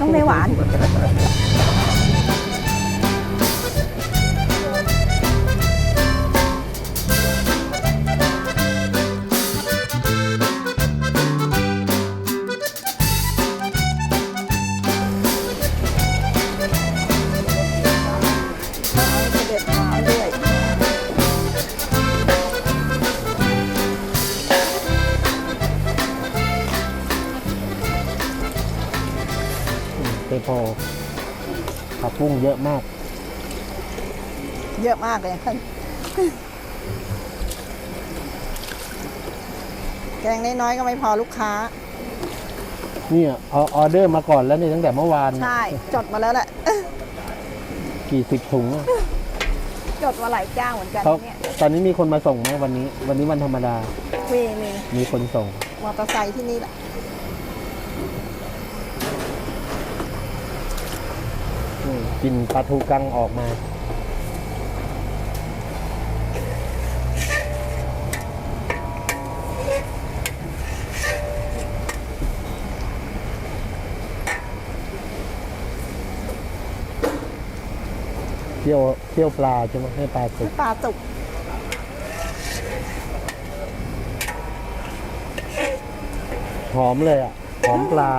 ต้องไม่หวาน อะมาก เยอะมากเลยแกงน้อยๆก็ไม่พอลูกค้าเนี่ยเอาออเดอร์มาก่อนแล้วนี่ตั้งแต่เมื่อวานใช่ จดมาแล้วแหละ กี่สิบถุงอะจดมาหลายเจ้าเหมือนกันเขาเนี่ยตอนนี้มีคนมาส่งไหมวันนี้ วันนี้วันธรรมดา มีมีมีคนส่งมอเตอร์ไซค์ที่นี่แหละ อืม กลินปลาทูกังออกมา เที่ยวเที่ยวปลาใช่ไหมให้ปลาสุก ปลาสุกหอมเลยอะ หอมปลา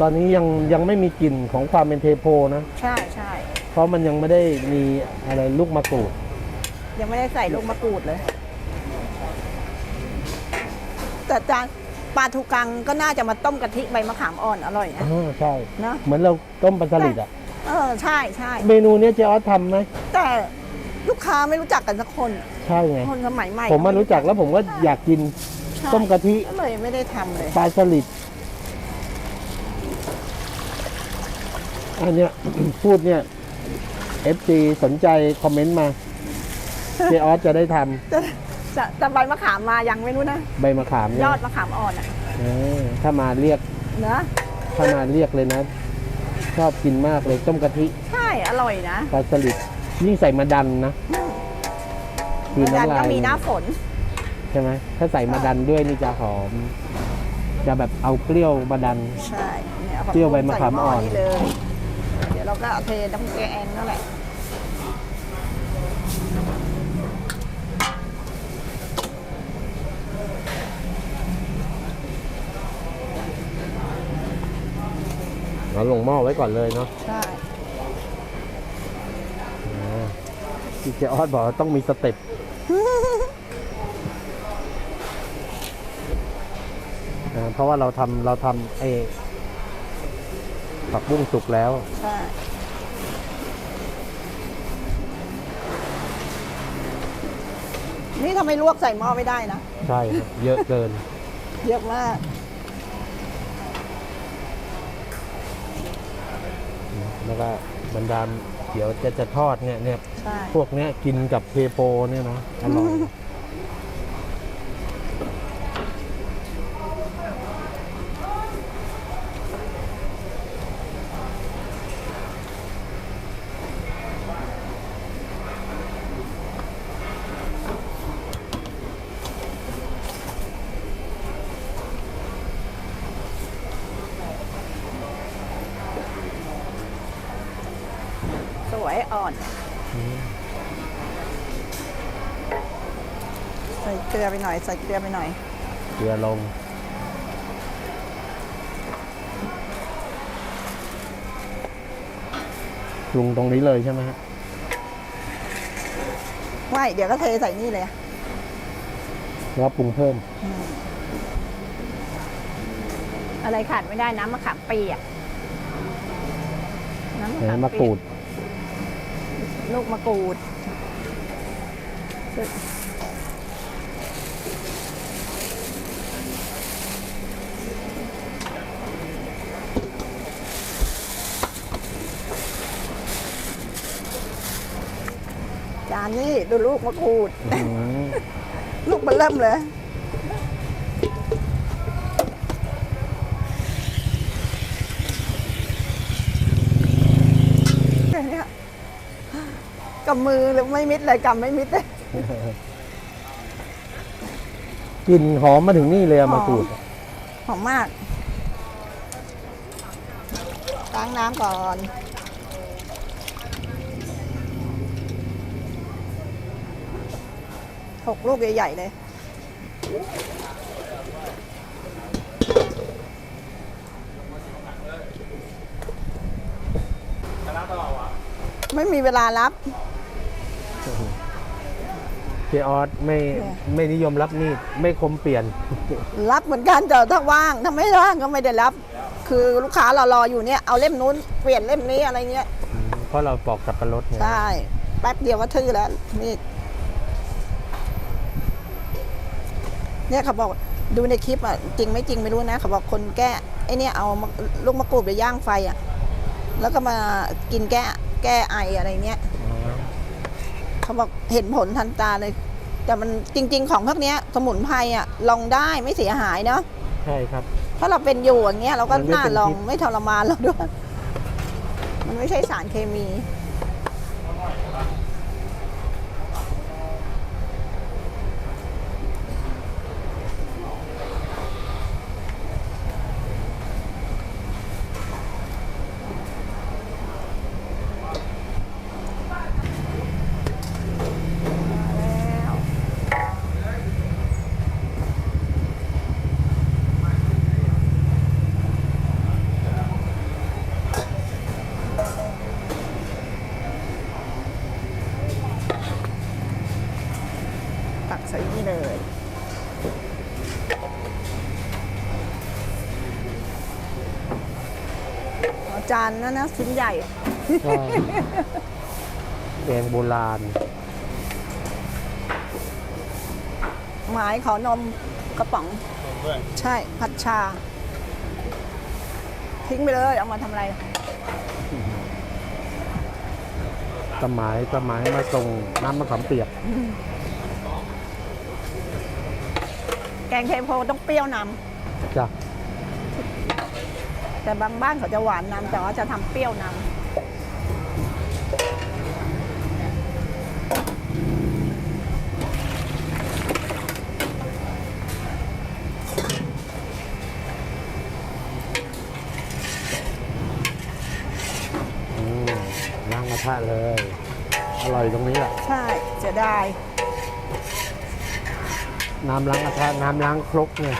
ตอนนี้ยังยังไม่มีกลิ่นของความเป็นเทโพนะ ใช่ใช่เพราะมันยังไม่ได้มีอะไรลูกมะกรูด ยังไม่ได้ใส่ลูกมะกรูดเลย แต่จานปลาทูกังก็น่าจะมาต้มกะทิใบมะขามอ่อนอร่อยนะอ่าใช่ เนอะ เหมือนเราต้มปลาสลิดอะ เออใช่ใช่เมนูเนี้ยเจ๊ออสทำไหมแต่ลูกค้าไม่รู้จักกันสักคน ใช่ไง คนสมัยใหม่ผมมารู้จักแล้วผมก็อยากกินใช่ต้มกะทิก็เลยไม่ได้ทำเลย ปลาสลิด อันเนี้ยพูดเนี่ย FC สนใจคอมเมนต์มาเจ๊ออสจะได้ทำจะจะจะใบมะขามมายังไม่รู้นะใบมะขามเนี่ยยอดมะขามอ่อนอะเออถ้ามาเรียก เนอะถ้ามาเรียกเลยนะ ชอบกินมากเลยต้มกะทิใช่อร่อยนะปลาสลิดยิ่งใส่มาดันนะ คือดันน้ำลาก็ยมีหน้าฝน ใช่ไหมถ้าใส่มาดันด้วยนี่จะหอม จะแบบเอาเปรี้ยวมาดัน ใช่เนี่ยอาผักเปรี้ยวใบมะขามอ่อน ใส่หนี่เลยเดี๋ ยวเราก็เอาเทน้ำแกงนั่นแหละเราลงหม้อไว้ก่อนเลยเนาะใช่อ่าที่เจออสบอกว่าต้องมีสเต็ปอ่าเพราะว่าเราทำเราทำไอ้ ผักบุ้งสุกแล้ว ใช่นี่ทำไมลวกใส่หม้อไม่ได้นะ ใช่ครับเยอะเกิน เยอะมาก แล้วก็บรรดาเดี๋ยวจะจะทอดเนี่ยเนี่ยใช่ พวกเนี้ยกินกับเพโปเนี่ยนะอร่อย ใส่เกลือไปหน่อย ใส่เกลือไปหน่อย เกลือลง ปรุงตรงนี้เลยใช่ไหมฮะไม่เดี๋ยวก็เทใส่นี่เลย แล้วปรุงเพิ่ม อะไรขาดไม่ได้น้ำมะขามเปียกน้ำมะเห็นขามมะเปีกรูยดลูกมะกรูด จานนี้ดูลูกมะกรูดอื้อหือลูกมันเริ่มเลย เนี่ยกำมือหรือไม่มิดเลยกำไม่มิดเลยกลิ่นหอมมาถึงนี่เลยอะมะกรูดหอมมากล้างน้ำก่อน หกลูกใหญ่ ๆ เลย ไม่มีเวลารับ เจออสไม่เนี่ยไม่นิยมรับมีดไม่คมเปลี่ยน รับเหมือนกันแต่ถ้าว่าง ถ้าไม่ว่างก็ไม่ได้รับ คือลูกค้ารอรออยู่เนี่ย เอาเล่มนู้นเปลี่ยนเล่มนี้อะไรเงี้ย เพราะเราปอกสับปะรดไงใช่ แป๊บเดียวก็ทื่อแล้วมีด เนี่ยเขาบอกดูในคลิปอะจริงไม่จริงไม่รู้นะเขาบอกคนแก้ไอเนี่ยเอามะลูกมะกรูดไปย่างไฟอะแล้วก็มากินแก้แก้ไออะไรเนี้ยอ๋อเขาบอกเห็นผลทันตาเลย แต่มันจริง ๆ ของพวกเนี้ยสมุนไพรอะลองได้ไม่เสียหายเนาะใช่ครับ ถ้าเราเป็นอยู่อย่างเงี้ยเราก็มันไม่น่าเป็นลองพิษไม่ทรมานเราด้วย มันไม่ใช่สารเคมี ตักใส่นี่เลยเอาจานนั่นนะชิ้นใหญ่ ใช่แกงโบราณ หมายขอนมกระป๋อง ใช่ ผัดชา ทิ้งไปเลย เอามาทำอะไร สมัยสมัยมาส่งน้ำมะขามเปียก แกงเทโพต้องเปรี้ยวนจ้ะำแต่บางบ้านเขาจะหวานนำแต่ว่าจะทำเปรี้ยวนำอืมล้างกระทะเลย อร่อยตรงนี้แหละ ใช่เสียดาย น้ำล้างกระทะน้ำล้างครกเนี่ย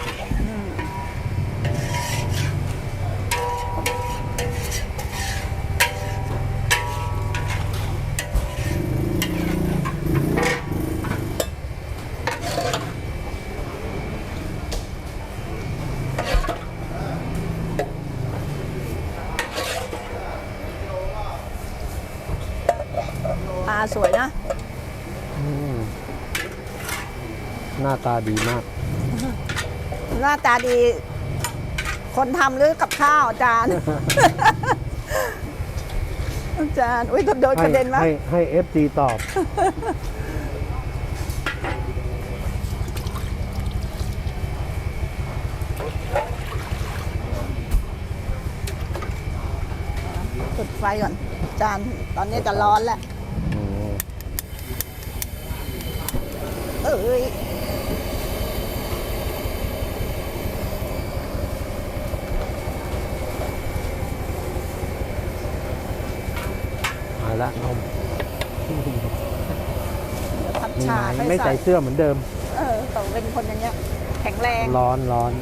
ตาสวยนะ อืม หน้าตาดีมาก หน้าตาดี คนทำหรือกับข้าวอาจารย์ อาจารย์ อุ้ยโดนกให้ระเด็นวะให้ให้เอฟซีตอบ จุดไฟก่อน อาจารย์ ตอนนี้จะร้อนแล้วอืมเอ้ย เอาละนม ผัด นี่ ชา ไงค่อยไม่ใส่เสื้อเหมือนเดิม เออแต่เป็นคนอย่างเงี้ย แข็งแรง ร้อนร้อน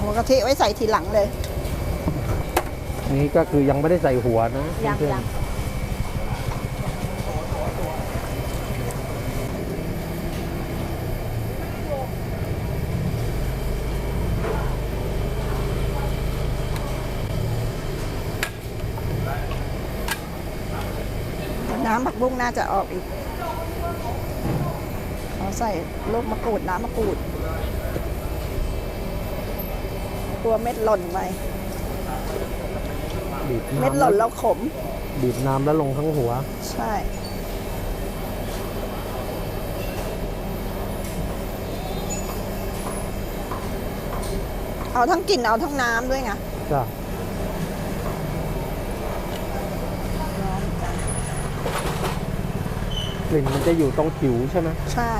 หัวกะทิไว้ใส่ทีหลังเลย นี่ก็คือยังไม่ได้ใส่หัวนะยังเพื่อนๆยังน้ำผักบุ้งน่าจะออกอีกเอาใส่ลูกมะกรูดน้ำมะกรูดตัวเม็ดหล่นไป บีบน้ำเม็ดหล่นแล้วขมบบีบน้ำแล้วลงทั้งหัว ใช่ เอาทั้งกลิ่นเอาทั้งน้ำด้วยไงจ้ะร้อนจังกลิ่นมันจะอยู่ตรงผิวใช่ไหมใช่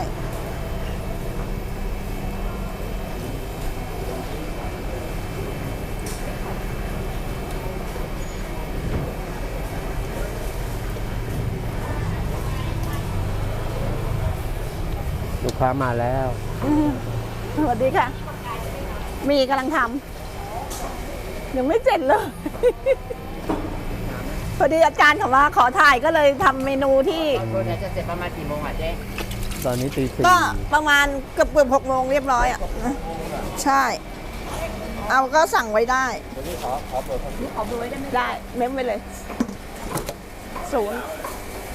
ลูกค้ามาแล้ว สวัสดีค่ะ มีกำลังทำยังไม่เสร็จเลยพอดีอาจารย์เขาว่าขอถ่ายก็เลยทำเมนูที่โปรเจกต์จะเสร็จประมาณกี่โมงอะเจ๊ตอนนี้ตีสี่ก็ประมาณเกือบเกือบหกโมงเรียบร้อยอะ ใช่ เอาก็สั่งไว้ได้นี่ขอขอเปิดนี่ขอเบอร์ไว้ได้ไหมได้ เม้มไปเลยศูนย์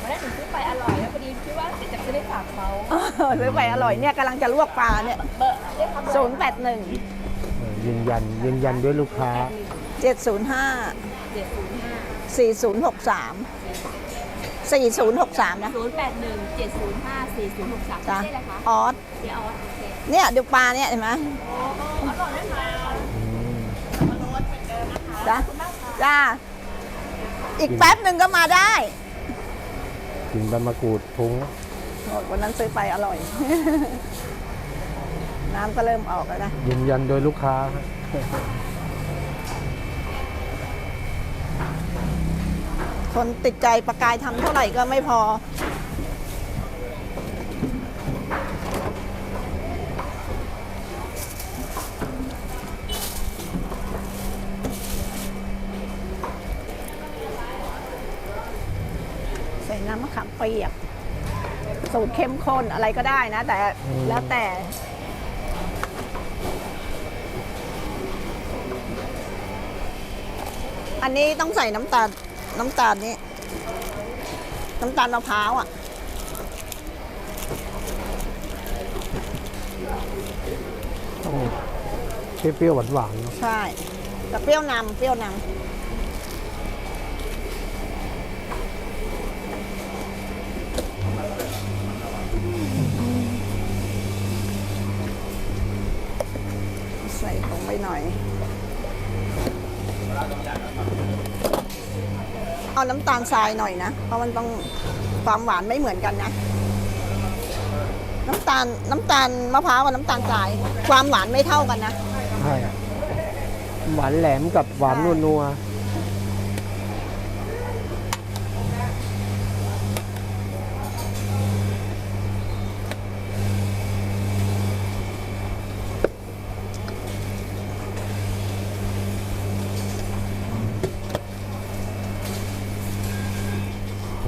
วันนั้นหนูซื้อไปอร่อยแล้วพอดีคิดว่าเดี๋ยวจะได้ฝากเขาซื้อไปอร่อยเนี่ยกำลังจะลวกปลาเนี่ยเบอร์ได้คำเบอร์ศูนย์แปดหนึ่งเออยืนยันยืนยันด้วยลูกค้า เจ็ดศูนย์ห้าเจ็ดศูนย์ห้าสี่ศูนย์หกสามสี่ศูนย์หกสามนะศูนย์แปดหนึ่งเจ็ดศูนย์ห้าสี่ศูนย์หกสามจ้ะใช่เลยคะออสเจ๊ออสโอเคเนี่ยดูปลาเนี่ยเห็นไหมโอ้อร่อยนะคะจ้าจ้าอีกแป๊บหนึ่งก็มาได้ กินใบมะกรูดทุ้งโอ้ยวันนั้นซื้อไปอร่อย น้ำก็เริ่มออกแล้วนะยืนยันโดยลูกค้าคนติดใจประกายทำเท่าไหร่ก็ไม่พอ ใส่น้ำมะขามเปียก สูตรเข้มข้นอะไรก็ได้นะ แต่อืมแล้วแต่ อันนี้ต้องใส่น้ำตาลน้ำตาลนี้น้ำตาลมะพร้าวอะต้องเปรี้ยวๆหวานๆเนอะ ใช่แต่เปรี้ยวนำเปรี้ยวนำ น้ำตาลทรายหน่อยนะ เพราะมันต้องความหวานไม่เหมือนกันนะ น้ำตาลน้ำตาลมะพร้าวกับน้ำตาลทราย ความหวานไม่เท่ากันนะ ใช่หวานแหลมกับหวานนัวๆ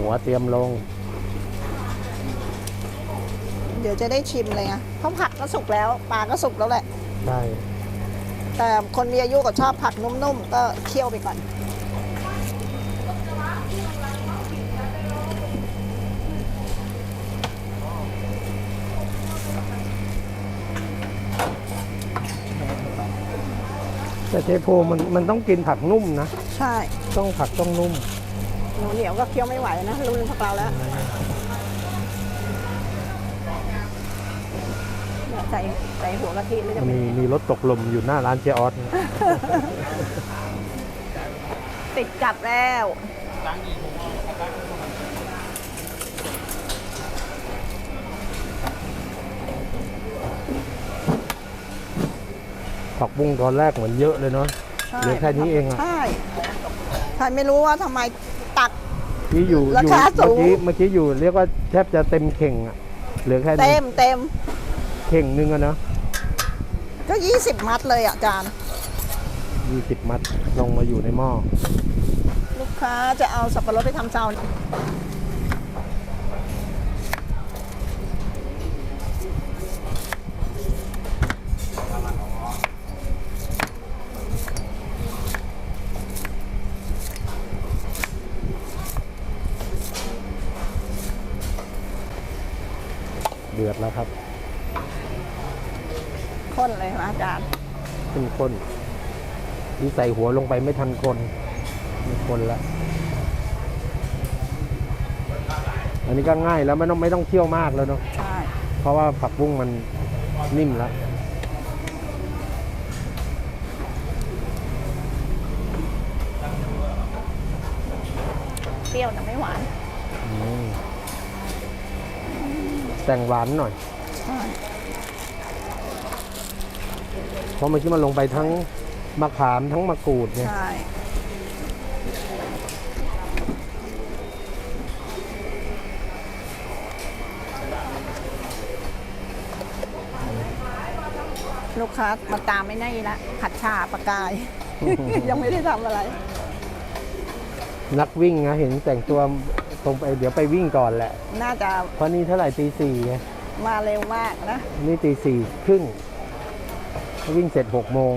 หัวเตรียมลง เดี๋ยวจะได้ชิมเลยไงเพราะผักก็สุกแล้วปลาก็สุกแล้วแหละใช่แต่คนมีอายุก็ชอบผักนุ่มๆ ก็เคี่ยวไปก่อน แต่เทโพมันมันต้องกินผักนุ่มนะ ใช่ ต้องผักต้องนุ่ม หนูเหนียวก็เคี้ยวไม่ไหวนะรุ่นพวกเราแล้วเนี่ยใส่ใส่หัวกะทิแล้วจะเป็นมีไงมีรถตกลมอยู่หน้าร้านเจออสเนี่ยติดกลับแล้วผักบุ้งตอนแรกเหมือนเยอะเลยเนาะใช่เหลือแค่นี้เองอะใช่ใครไม่รู้ว่าทำไมตั กที่อยู่ราอยู่คาสูเมื่องกี้เมื่อกี้อยู่เรียกว่าแทบจะเต็มเข่งอะเหลือแค่เต็นี้มเต็มเข่งหนึงอะเนาะก็ 20 มัดเลยอะอาจารย์ ยี่สิบมัดลงมาอยู่ในหม้อลูกค้าจะเอาสับปะรดไปทำเซา เดือดแล้วครับข้นเลยนะอาจารย์ขึ้นข้นที่ใส่หัวลงไปไม่ทันคนมีคนละอันนี้ก็ง่ายแล้วไม่ต้องไม่ต้องเที่ยวมากแล้วเนาะใช่เพราะว่าผักบุ้งมันนิ่มแล้ว แต่งหวานหน่อยใช่เพราะเมื่อกี้มันลงไปทั้งมะขามทั้งมะกรูดเนี่ย ใช่ ลูกค้ามาตามไม่ได้ละผัดชาปลากาย ยังไม่ได้ทำอะไร นักวิ่งนะเห็นแต่งตัว ตรงไปเดี๋ยวไปวิ่งก่อนแหละ น่าจะเพราะนี่เท่าไหร่ตีสี่ไงมาเร็วมากนะ นี่ตีสี่ครึ่ง วิ่งเสร็จหกโมง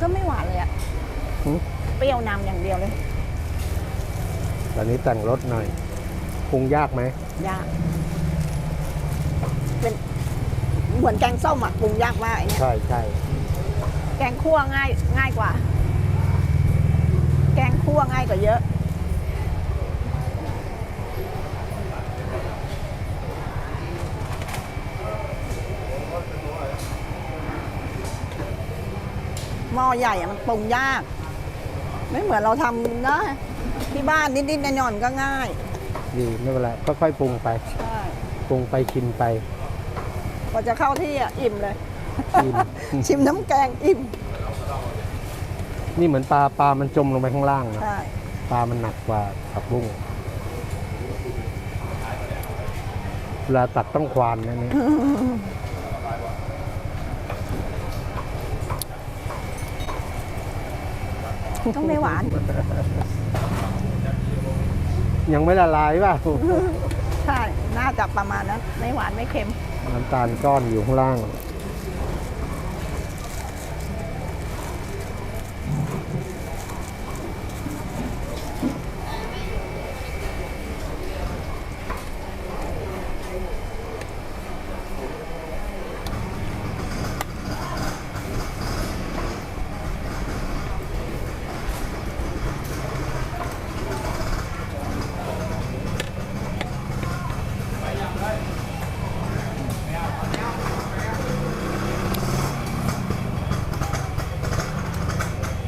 ก็ไม่หวานเลยอะหืม เปรี้ยวนำอย่างเดียวเลยตอนนี้แต่งรถหน่อยปรุงยากไหมยากเป็น เหมือนแกงส้มอะปรุงยากมากไอเนี่ยใช่ใช่แกงคั่วง่ายง่ายกว่า แกงคั่วง่ายกว่าเยอะ หม้อใหญ่อะมันปรุงยาก ไม่เหมือนเราทำนะที่บ้านนิดๆหน่อยๆก็ง่าย ดีไม่เป็นไรค่อยๆปรุงไป ใช่ ปรุงไปชิมไป พอจะเข้าที่อะอิ่มเลย อิ่ม ชิมน้ำแกงอิ่มนี่เหมือนปลาปลามันจมลงไปข้างล่างนะใช่ปลามันหนักกว่าผักบุ้งเวลาตัดต้องควานนะเนี่ยต้องไม่หวาน ยังไม่ละลายเปล่า ใช่ น่าจะประมาณนั้น ไม่หวานไม่เค็ม น้ำตาลก้อนอยู่ข้างล่าง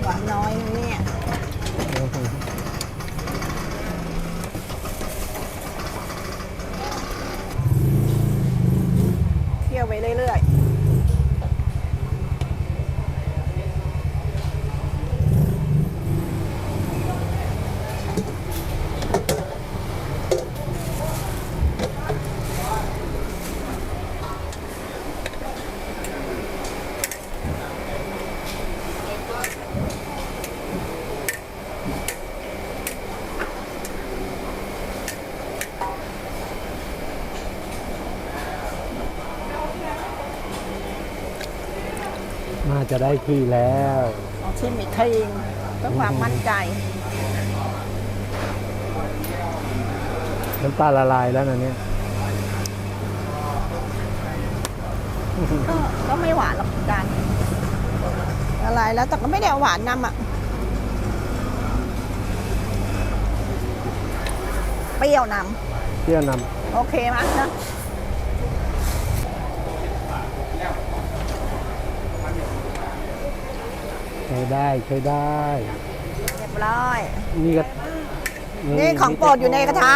หวานน้อยนะเนี่ย เคี่ยวไปเรื่อยๆ น่า จะได้ที่แล้วลองชิมอีกทีเพื่อความมั่นใจน้ำตาลละลายแล้วนะเนี่ยก็ก็ไม่หวานหรอกกันอะไรแล้วแต่ก็ไม่ได้เอาหวานนำอะเปรี้ยวนเที่ยวนำโอเคมั้ยนะำใช้ได้ใช้ได้ เรียบร้อย นี่ก็นี่ของโปรดอยู่ในกระทะ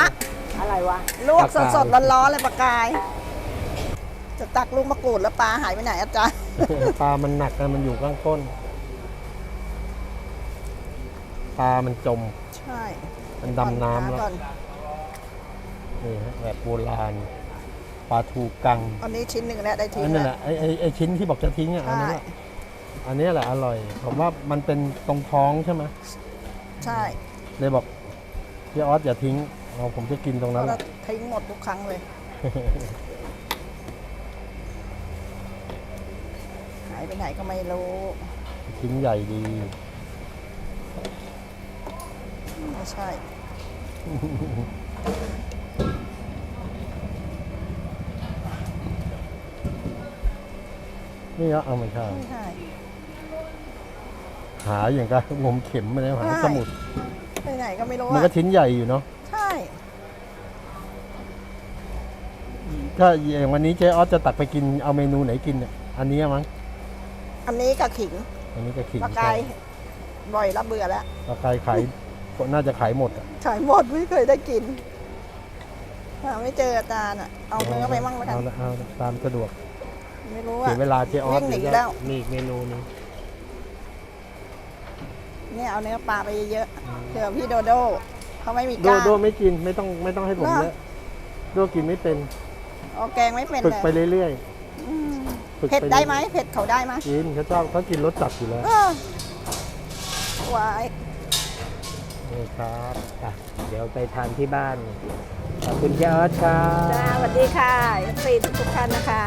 อะไรวะลวกสดๆร้อนๆเลยปลากาย จะตักลูกมะกรูดแล้วปลาหายไปไหนอาจารย์ปลามันหนักนะมันอยู่ข้างก้น ปลามันจม ใช่ มันดำน้ำแล้วก่อนนี่ฮะแบบโบราณ ปลาทูกัง อันนี้ชิ้นหนึ่งแล้วได้ทีอันนั้นแล้แหวละไอ้ไอ้ไอ้ชิ้นที่บอกจะทิ้งอะอันนี้ใช่แหละ อันนี้แหละอร่อย ผมว่ามันเป็นตรงท้องใช่ไหมใช่เลยบอกพี่ออสอย่าทิ้งเราผมจะกินตรงเพนั้นราะแหเราละ ทิ้งหมดทุกครั้งเลย หายไปไหนก็ไม่รู้ ชิ้นใหญ่ดี ไม่ใช่ นี่เหรอเอาไม่ใช่ไม่ใช่ หาอย่างกับงมเข็มมาแล้วหาใช่สมุดไปไหนก็ไม่รู้มันก็อะชิ้นใหญ่อยู่เนาะใช่ ถ้าอย่างวันนี้เจ๊ออสจะตักไปกินเอาเมนูไหนกินเนี่ยอันนี้มั้งอันนี้กับขิงอันนี้ก็ขิงปลากายบ่อยละเบื่อแล้ว ปลากายขายก็น่าจะขายหมดอะขายหมดไม่เคยได้กินหาไม่เจออาจารย์อะ เอาเนื้อไปมั่งแล้วกัน เอาละเอาละตามสะดวกไม่รู้เสีอะ ยเวลาเจ๊ออสวิ่งหนีเดี๋ยวแล้จะวมีอีกเมนูหนึง เนี่ยเอาเนื้อปลาไปเยอะๆเผื่อพี่โดโดเขาไม่มีโดกล้าโดไม่กินไม่ต้องไม่ต้องให้ผมเหรอเยอะโดกินไม่เป็นเอาแกงไม่เป็นฝึกเลยไปเรื่อยอืมๆฝึกเผ็ดปได้รื่อยๆไหมเผ็ดเขาได้ไหมกินเขาชอบเขากินรสจัดอยู่แล้วเออวาย นี่ครับอะเดี๋ยวไปทานที่บ้านขอบคุณเจ๊ออสครับ จ้าสวัสดีค่ะซีทุกท่านนะคะ